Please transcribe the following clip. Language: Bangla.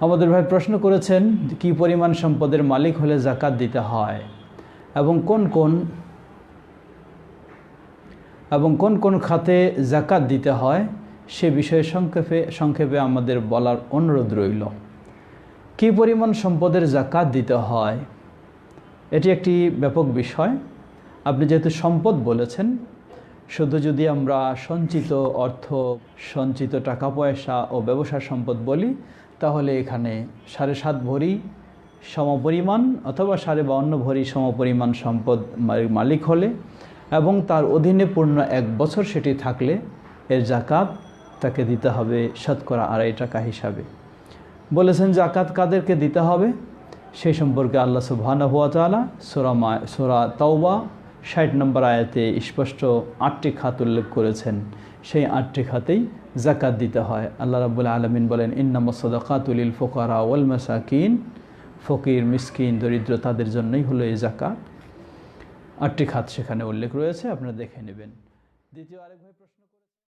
আমাদের ভাই প্রশ্ন করেছেন কি পরিমাণ সম্পদের মালিক হলে জাকাত দিতে হয় এবং কোন কোন এবং কোন কোন খাতে জাকাত দিতে হয় সে বিষয়ে সংক্ষেপে সংক্ষেপে আমাদের বলার অনুরোধ রইল। কি পরিমাণ সম্পদের জাকাত দিতে হয়? এটি একটি ব্যাপক বিষয়। আপনি যেহেতু সম্পদ বলেছেন শুধু যদি আমরা সঞ্চিত অর্থ, সঞ্চিত টাকা পয়সা ও ব্যবসার সম্পদ বলি, তাহলে এখানে সাড়ে সাত ভরি সমপরিমাণ অথবা সাড়ে বাউন্ন ভরি সমপরিমাণ সম্পদ মালিক হলে এবং তার অধীনে পূর্ণ এক বছর সেটি থাকলে এর জাকাত তাকে দিতে হবে শতকরা আড়াই টাকা হিসাবে। বলেছেন, জাকাত কাদেরকে দিতে হবে? সেই সম্পর্কে আল্লাহ সুবহানাহু ওয়া তাআলা সূরা মা- সূরা তাওবা ষাট নম্বর আয়াতে স্পষ্ট আটটি খাত উল্লেখ করেছেন। সেই আটটি খাতেই জাকাত দিতে হয়। আল্লাহ রাবুল আলমিন বলেন, ইন্নাম সদাকাতুলিল ফোকারা ওয়াল মাসাকিন। ফকির, মিসকিন, দরিদ্র তাদের জন্যই হলো এই জাকাত আটটি খাত সেখানে উল্লেখ রয়েছে, আপনারা দেখে নেবেন। দ্বিতীয় আরেক ভাই প্রশ্ন